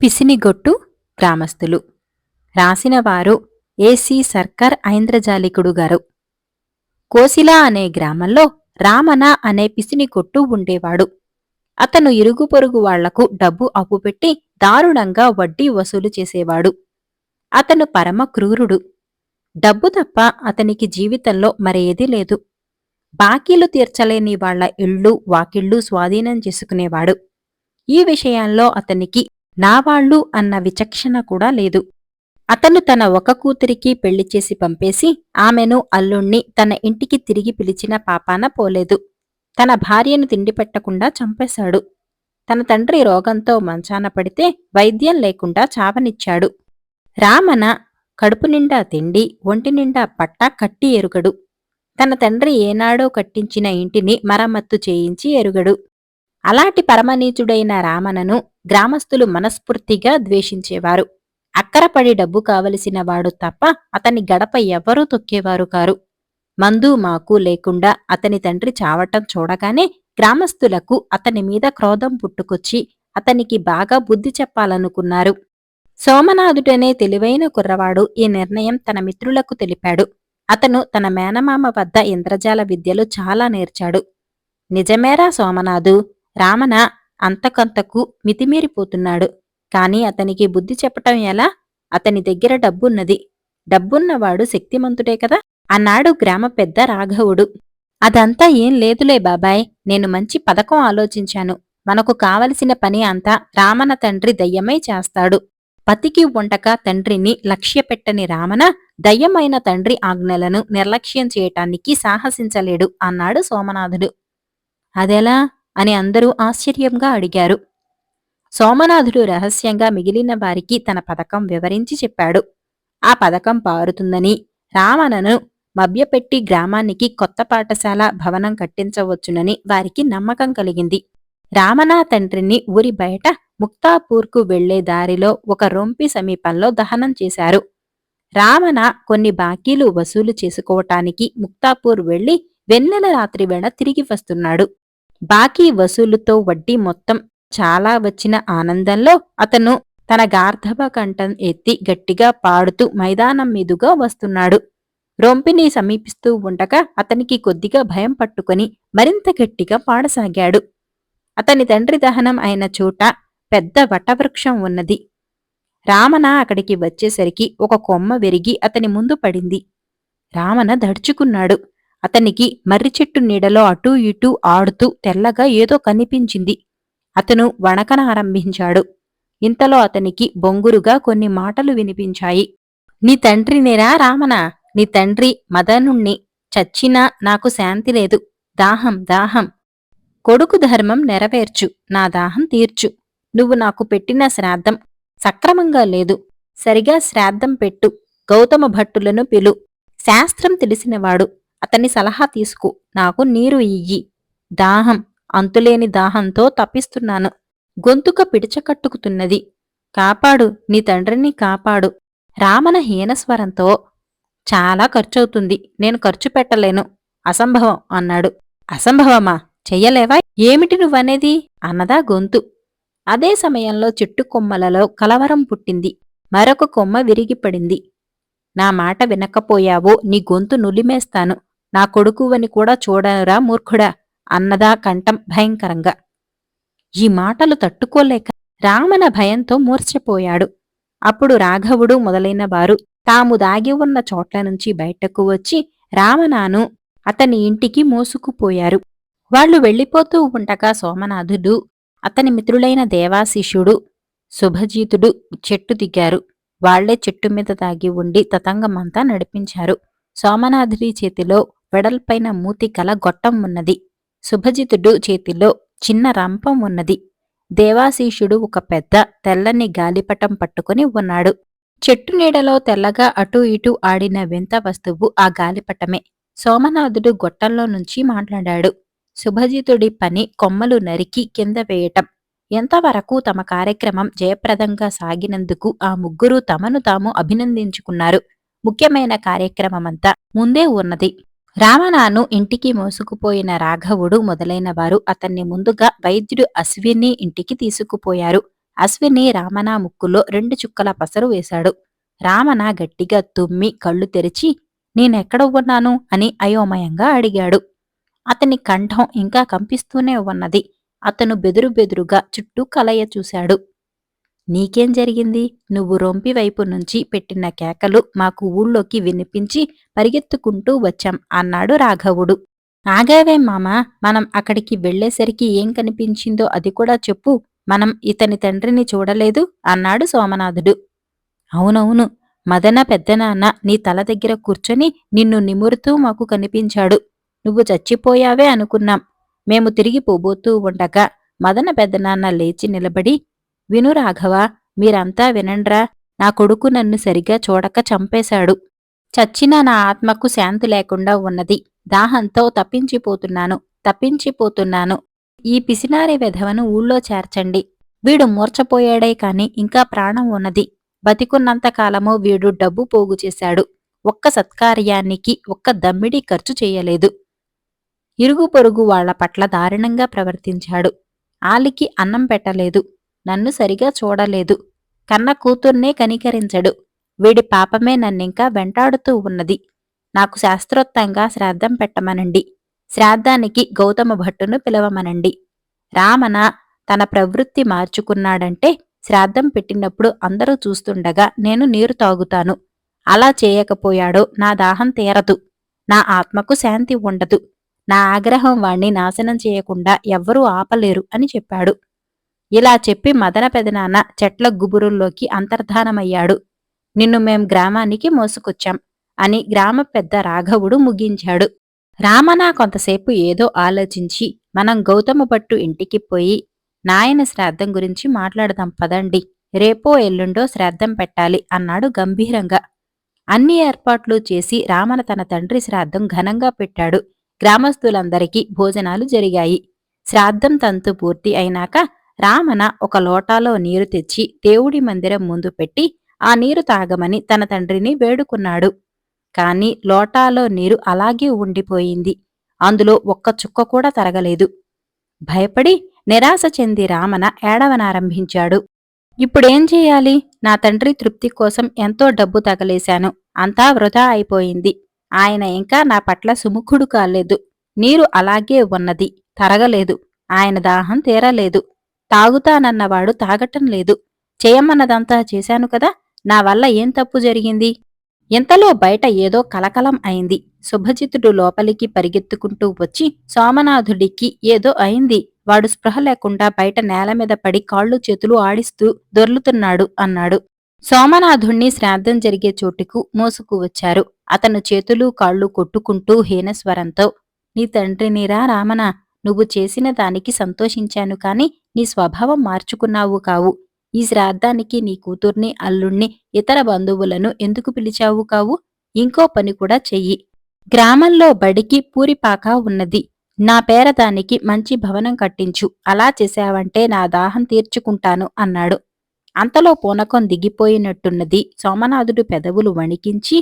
పిసినిగొట్టు గ్రామస్తులు రాసినవారు ఏసి సర్కార్ ఐంద్రజాలికుడు గారు. కోసిలా అనే గ్రామంలో రామన అనే పిసినిగొట్టు ఉండేవాడు. అతను ఇరుగు పొరుగు వాళ్ళకు డబ్బు అప్పుపెట్టి దారుణంగా వడ్డీ వసూలు చేసేవాడు. అతను పరమ క్రూరుడు. డబ్బు తప్ప అతనికి జీవితంలో మరేది లేదు. బాకీలు తీర్చలేని వాళ్ళ ఇళ్ళు వాకిళ్ళు స్వాధీనం చేసుకునేవాడు. ఈ విషయాల్లో అతనికి నావాళ్ళు అన్న విచక్షణ కూడా లేదు. అతను తన ఒక కూతురికి పెళ్ళి చేసి పంపేసి ఆమెను అల్లుణ్ణి తన ఇంటికి తిరిగి పిలిచిన పాపాన పోలేదు. తన భార్యను తిండి పెట్టకుండా చంపేశాడు. తన తండ్రి రోగంతో మంచాన పడితే వైద్యం లేకుండా చావనిచ్చాడు. రామన కడుపు నిండా తిండి ఒంటి నిండా పట్టా కట్టి ఎరుగడు. తన తండ్రి ఏనాడో కట్టించిన ఇంటిని మరమ్మత్తు చేయించి ఎరుగడు. అలాంటి పరమనీచుడైన రామనను గ్రామస్తులు మనస్ఫూర్తిగా ద్వేషించేవారు. అక్కరపడి డబ్బు కావలసిన వాడు తప్ప అతని గడప ఎవ్వరూ తొక్కేవారు కారు. మందు మాకు లేకుండా అతని తండ్రి చావటం చూడగానే గ్రామస్తులకు అతని మీద క్రోధం పుట్టుకొచ్చి అతనికి బాగా బుద్ధి చెప్పాలనుకున్నారు. సోమనాథుడనే తెలివైన కుర్రవాడు ఈ నిర్ణయం తన మిత్రులకు తెలిపాడు. అతను తన మేనమామ వద్ద ఇంద్రజాల విద్యలు చాలా నేర్చాడు. నిజమేరా సోమనాథు? రామన? అంతకంతకు మితిమీరిపోతున్నాడు. కాని అతనికి బుద్ధి చెప్పటం ఎలా? అతని దగ్గర డబ్బున్నది. డబ్బున్నవాడు శక్తిమంతుడే కదా? అన్నాడు గ్రామ పెద్ద రాఘవుడు. అదంతా ఏం లేదులే బాబాయ్ నేను మంచి పథకం ఆలోచించాను. మనకు కావలసిన పని అంతా రామన తండ్రి దయ్యమై చేస్తాడు. పతికి వంటక తండ్రిని లక్ష్యపెట్టని రామన దయ్యమైన తండ్రి ఆజ్ఞలను నిర్లక్ష్యం చేయటానికి సాహసించలేడు అన్నాడు సోమనాథుడు. అదెలా? అని అందరూ ఆశ్చర్యంగా అడిగారు. సోమనాథుడు రహస్యంగా మిగిలిన వారికి తన పథకం వివరించి చెప్పాడు. ఆ పథకం పారుతుందని రామనను మభ్యపెట్టి గ్రామానికి కొత్త పాఠశాల భవనం కట్టించవచ్చునని వారికి నమ్మకం కలిగింది. రామన తండ్రిని ఊరి బయట ముక్తాపూర్కు వెళ్ళే దారిలో ఒక రొంపి సమీపంలో దహనం చేశారు. రామన కొన్ని బాకీలు వసూలు చేసుకోవటానికి ముక్తాపూర్ వెళ్ళి వెన్నెల రాత్రి వేళ తిరిగి వస్తున్నాడు. బాకీ వసూలుతో వడ్డీ మొత్తం చాలా వచ్చిన ఆనందంలో అతను తన గార్ధబ కంఠం ఎత్తి గట్టిగా పాడుతూ మైదానం మీదుగా వస్తున్నాడు. రొంపిని సమీపిస్తూ ఉండగా అతనికి కొద్దిగా భయం పట్టుకొని మరింత గట్టిగా పాడసాగాడు. అతని తండ్రి దహనం అయిన చోట పెద్ద వటవృక్షం ఉన్నది. రామన అక్కడికి వచ్చేసరికి ఒక కొమ్మ విరిగి అతని ముందు పడింది. రామన దడుచుకున్నాడు. అతనికి మర్రి చెట్టు నీడలో అటూ ఇటూ ఆడుతూ తెల్లగా ఏదో కనిపించింది. అతను వణకనారంభించాడు ఇంతలో అతనికి బొంగురుగా కొన్ని మాటలు వినిపించాయి. నీ తండ్రి నేరా రామన? నీ తండ్రి మదనుణ్ణి. చచ్చినా నాకు శాంతి లేదు. దాహం దాహం. కొడుకు ధర్మం నెరవేర్చు. నా దాహం తీర్చు. నువ్వు నాకు పెట్టిన శ్రాద్ధం సక్రమంగా లేదు. సరిగా శ్రాద్ధం పెట్టు. గౌతమ భట్టులను పిలు. శాస్త్రం తెలిసినవాడు. అతని సలహా తీసుకో. నాకు నీరు ఇయ్యి. దాహం అంతులేని దాహంతో తప్పిస్తున్నాను. గొంతుక పిడిచకట్టుకుతున్నది. కాపాడు నీ తండ్రిని కాపాడు. రామన హీనస్వరంతో చాలా ఖర్చవుతుంది. నేను ఖర్చు పెట్టలేను. అసంభవం అన్నాడు. అసంభవమా? చెయ్యలేవా? ఏమిటి నువ్వనేది? అన్నదా గొంతు. అదే సమయంలో చెట్టు కొమ్మలలో కలవరం పుట్టింది. మరొక కొమ్మ విరిగిపడింది. నా మాట వినకపోయావో. నీ గొంతు నులిమేస్తాను. నా కొడుకువని కూడా చూడనురా మూర్ఖుడా? అన్నదా కంఠం భయంకరంగా. ఈ మాటలు తట్టుకోలేక రామన భయంతో మూర్ఛపోయాడు. అప్పుడు రాఘవుడు మొదలైన వారు తాము దాగి ఉన్న చోట్ల నుంచి బయటకు వచ్చి రామనాను అతని ఇంటికి మోసుకుపోయారు. వాళ్ళు వెళ్ళిపోతూ ఉండగా సోమనాథుడు అతని మిత్రులైన దేవాశిష్యుడు శుభజీతుడు చెట్టు దిగారు. వాళ్ళే చెట్టు మీద దాగి ఉండి తతంగమంతా నడిపించారు. సోమనాథుడి చేతిలో వెడల్పైన మూతి కల గొట్టం ఉన్నది. శుభజితుడు చేతిలో చిన్న రంపం ఉన్నది. దేవాశీషుడు ఒక పెద్ద తెల్లని గాలిపటం పట్టుకుని ఉన్నాడు. చెట్టు నీడలో తెల్లగా అటూ ఇటూ ఆడిన వింత వస్తువు ఆ గాలిపటమే. సోమనాథుడు గొట్టంలో నుంచి మాట్లాడాడు. శుభజితుడి పని కొమ్మలు నరికి కింద వేయటం. ఎంతవరకు తమ కార్యక్రమం జయప్రదంగా సాగినందుకు ఆ ముగ్గురు తమను తాము అభినందించుకున్నారు. ముఖ్యమైన కార్యక్రమమంతా ముందే ఉన్నది. రావణాను ఇంటికి మోసుకుపోయిన రాఘవుడు మొదలైన వారు అతన్ని ముందుగా వైద్యుడు అశ్విని ఇంటికి తీసుకుపోయారు. అశ్విని రామణ ముక్కులో రెండు చుక్కల పసరు వేశాడు. రామణ గట్టిగా తుమ్మి కళ్ళు తెరిచి నేనెక్కడ ఉన్నాను? అని అయోమయంగా అడిగాడు. అతని కంఠం ఇంకా కంపిస్తూనే ఉన్నది. అతను బెదురు బెదురుగా చుట్టూ కలయ చూశాడు. నీకేం జరిగింది? నువ్వు రొంపి వైపు నుంచి పెట్టిన కేకలు మాకు ఊళ్ళోకి వినిపించి పరిగెత్తుకుంటూ వచ్చాం అన్నాడు రాఘవుడు. ఆగావే మామా మనం అక్కడికి వెళ్ళేసరికి ఏం కనిపించిందో అది కూడా చెప్పు మనం ఇతని తండ్రిని చూడలేదు అన్నాడు సోమనాథుడు. అవునవును మదన పెద్దనాన్న నీ తల దగ్గర కూర్చొని నిన్ను నిమురుతూ మాకు కనిపించాడు. నువ్వు చచ్చిపోయావే అనుకున్నాం. మేము తిరిగి పోబోతూ ఉండగా మదన పెద్దనాన్న లేచి నిలబడి విను రాఘవ మీరంతా వినండ్రా నా కొడుకు నన్ను సరిగా చూడక చంపేశాడు. చచ్చిన నా ఆత్మకు శాంతి లేకుండా ఉన్నది. దాహంతో తప్పించిపోతున్నాను తప్పించిపోతున్నాను. ఈ పిసినారి వెధవను ఊళ్ళో చేర్చండి. వీడు మూర్చపోయాడే కాని ఇంకా ప్రాణం ఉన్నది. బతికున్నంత కాలము వీడు డబ్బు పోగు చేశాడు. ఒక్క సత్కార్యానికి ఒక్క దమ్మిడి ఖర్చు చేయలేదు. ఇరుగు పొరుగు వాళ్ళ పట్ల దారుణంగా ప్రవర్తించాడు. ఆలికి అన్నం పెట్టలేదు. నన్ను సరిగా చూడలేదు. కన్న కూతుర్నే కనికరించడు. వీడి పాపమే నన్నింకా వెంటాడుతూ ఉన్నది. నాకు శాస్త్రోత్తంగా శ్రాద్ధం పెట్టమనండి. శ్రాద్ధానికి గౌతమ భట్టును పిలవమనండి. రామన తన ప్రవృత్తి మార్చుకున్నాడంటే శ్రాద్ధం పెట్టినప్పుడు అందరూ చూస్తుండగా నేను నీరు తాగుతాను. అలా చేయకపోయాడో నా దాహం తీరదు. నా ఆత్మకు శాంతి ఉండదు. నా ఆగ్రహం వాణ్ణి నాశనం చేయకుండా ఎవ్వరూ ఆపలేరు అని చెప్పాడు. ఇలా చెప్పి మదన పెదనాన్న చెట్ల గుబురుల్లోకి అంతర్ధానమయ్యాడు. నిన్ను మేం గ్రామానికి మోసుకొచ్చాం అని గ్రామ పెద్ద రాఘవుడు ముగించాడు. రామన కొంతసేపు ఏదో ఆలోచించి మనం గౌతమ భట్టు ఇంటికి పోయి నాయన శ్రాద్ధం గురించి మాట్లాడదాం పదండి రేపో ఎల్లుండో శ్రాద్ధం పెట్టాలి అన్నాడు గంభీరంగా. అన్ని ఏర్పాట్లు చేసి రామన తన తండ్రి శ్రాద్ధం ఘనంగా పెట్టాడు. గ్రామస్తులందరికీ భోజనాలు జరిగాయి. శ్రాద్ధం తంతు పూర్తి అయినాక రామన ఒక లోటాలో నీరు తెచ్చి దేవుడి మందిరం ముందు పెట్టి ఆ నీరు తాగమని తన తండ్రిని వేడుకున్నాడు. కాని లోటాలో నీరు అలాగే ఉండిపోయింది. అందులో ఒక్క చుక్క కూడా తరగలేదు. భయపడి నిరాశ చెంది రామన ఏడవనారంభించాడు. ఇప్పుడేం చేయాలి? నా తండ్రి తృప్తి కోసం ఎంతో డబ్బు తగలేశాను. అంతా వృధా అయిపోయింది. ఆయన ఇంకా నా పట్ల సుముఖుడు కాలేదు. నీరు అలాగే ఉన్నది. తరగలేదు. ఆయన దాహం తీరలేదు. తాగుతానన్నవాడు తాగటం లేదు. చేయమన్నదంతా చేశాను కదా నా వల్ల ఏం తప్పు జరిగింది? ఇంతలో బయట ఏదో కలకలం అయింది. శుభజితుడు లోపలికి పరిగెత్తుకుంటూ వచ్చి సోమనాథుడికి ఏదో అయింది. వాడు స్పృహ లేకుండా బయట నేల మీద పడి కాళ్ళు చేతులు ఆడిస్తూ దొర్లుతున్నాడు అన్నాడు. సోమనాథుణ్ణి శ్రాద్ధం జరిగే చోటుకు మోసుకు వచ్చారు. అతను చేతులు కాళ్ళు కొట్టుకుంటూ హీనస్వరంతో నీ తండ్రినిరా రామన నువ్వు చేసిన దానికి సంతోషించాను కాని నీ స్వభావం మార్చుకున్నావు కావు. ఈ శ్రాద్ధానికి నీ కూతుర్ని అల్లుణ్ణి ఇతర బంధువులను ఎందుకు పిలిచావు కావు? ఇంకో పని కూడా చెయ్యి. గ్రామంలో బడికి పూరిపాక ఉన్నది. నా పేర దానికి మంచి భవనం కట్టించు. అలా చేశావంటే నా దాహం తీర్చుకుంటాను అన్నాడు. అంతలో పూనకం దిగిపోయినట్టున్నది. సోమనాథుడు పెదవులు వణికించి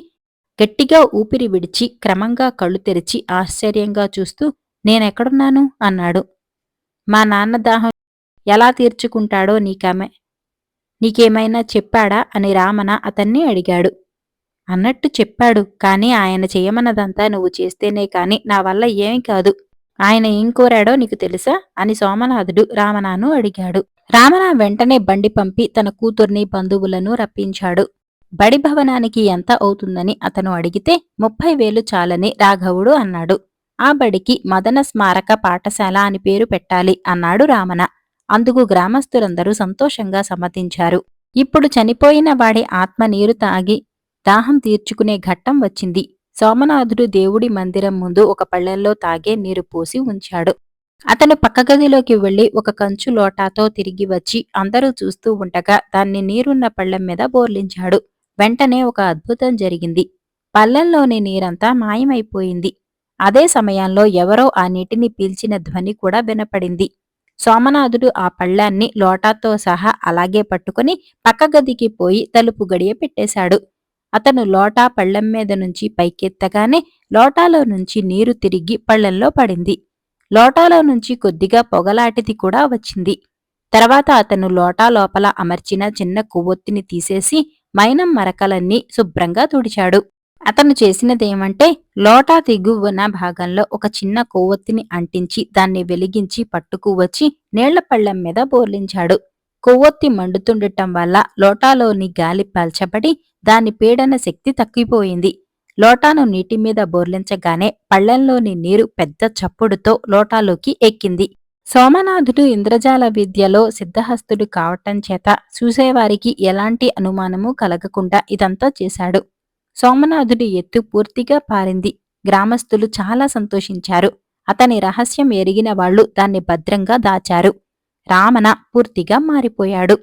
గట్టిగా ఊపిరి విడిచి క్రమంగా కళ్ళు తెరిచి ఆశ్చర్యంగా చూస్తూ నేనెక్కడున్నాను? అన్నాడు. మా నాన్న దాహం ఎలా తీర్చుకుంటాడో నీకమే నీకేమైనా చెప్పాడా? అని రామన అతన్ని అడిగాడు. అన్నట్టు చెప్పాడు కానీ ఆయన చేయమన్నదంతా నువ్వు చేస్తేనే కాని నా వల్ల ఏమీ కాదు. ఆయన ఏం కోరాడో నీకు తెలుసా? అని సోమనాథుడు రామనాను అడిగాడు. రామన వెంటనే బండి పంపి తన కూతుర్ని బంధువులను రప్పించాడు. బడి భవనానికి ఎంత అవుతుందని అతను అడిగితే ముప్పై వేలు చాలని రాఘవుడు అన్నాడు. ఆ బడికి మదన స్మారక పాఠశాల అని పేరు పెట్టాలి అన్నాడు రామన. అందుకు గ్రామస్తులందరూ సంతోషంగా సమ్మతించారు. ఇప్పుడు చనిపోయిన వాడి ఆత్మ నీరు తాగి దాహం తీర్చుకునే ఘట్టం వచ్చింది. సోమనాథుడు దేవుడి మందిరం ముందు ఒక పళ్ళెంలో తాగే నీరు పోసి ఉంచాడు. అతను పక్క గదిలోకి వెళ్ళి ఒక కంచు లోటాతో తిరిగి వచ్చి అందరూ చూస్తూ ఉండగా దాన్ని నీరున్న పళ్ళెం మీద బోర్లించాడు. వెంటనే ఒక అద్భుతం జరిగింది. పళ్ళెంలోని నీరంతా మాయమైపోయింది. అదే సమయంలో ఎవరో ఆ నీటిని పీల్చిన ధ్వని కూడా వినపడింది. సోమనాథుడు ఆ పళ్ళాన్ని లోటాతో సహా అలాగే పట్టుకుని పక్క గదికి పోయి తలుపు గడియ పెట్టేశాడు. అతను లోటా పళ్ళెం మీద నుంచి పైకెత్తగానే లోటాలో నుంచి నీరు తిరిగి పళ్ళెంలో పడింది. లోటాలో నుంచి కొద్దిగా పొగలాటిది కూడా వచ్చింది. తర్వాత అతను లోటా లోపల అమర్చిన చిన్న కొవ్వొత్తిని తీసేసి మైనం మరకలన్నీ శుభ్రంగా తుడిచాడు. అతను చేసినదేమంటే లోటా దిగువన భాగంలో ఒక చిన్న కొవ్వొత్తిని అంటించి దాన్ని వెలిగించి పట్టుకు వచ్చి నీళ్ళపళ్ళెం మీద బోర్లించాడు. కొవ్వొత్తి మండుతుండటం వల్ల లోటాలోని గాలి పల్చబడి దాని పీడన శక్తి తక్కిపోయింది లోటాను నీటి మీద బోర్లించగానే పళ్ళెంలోని నీరు పెద్ద చప్పుడుతో లోటాలోకి ఎక్కింది. సోమనాథుడు ఇంద్రజాల విద్యలో సిద్ధహస్తుడు కావటం చేత చూసేవారికి ఎలాంటి అనుమానము కలగకుండా ఇదంతా చేశాడు. సోమనాథుడి ఎత్తు పూర్తిగా పారింది. గ్రామస్తులు చాలా సంతోషించారు. అతని రహస్యం ఎరిగిన వాళ్ళు దాన్ని భద్రంగా దాచారు. రామన పూర్తిగా మారిపోయాడు.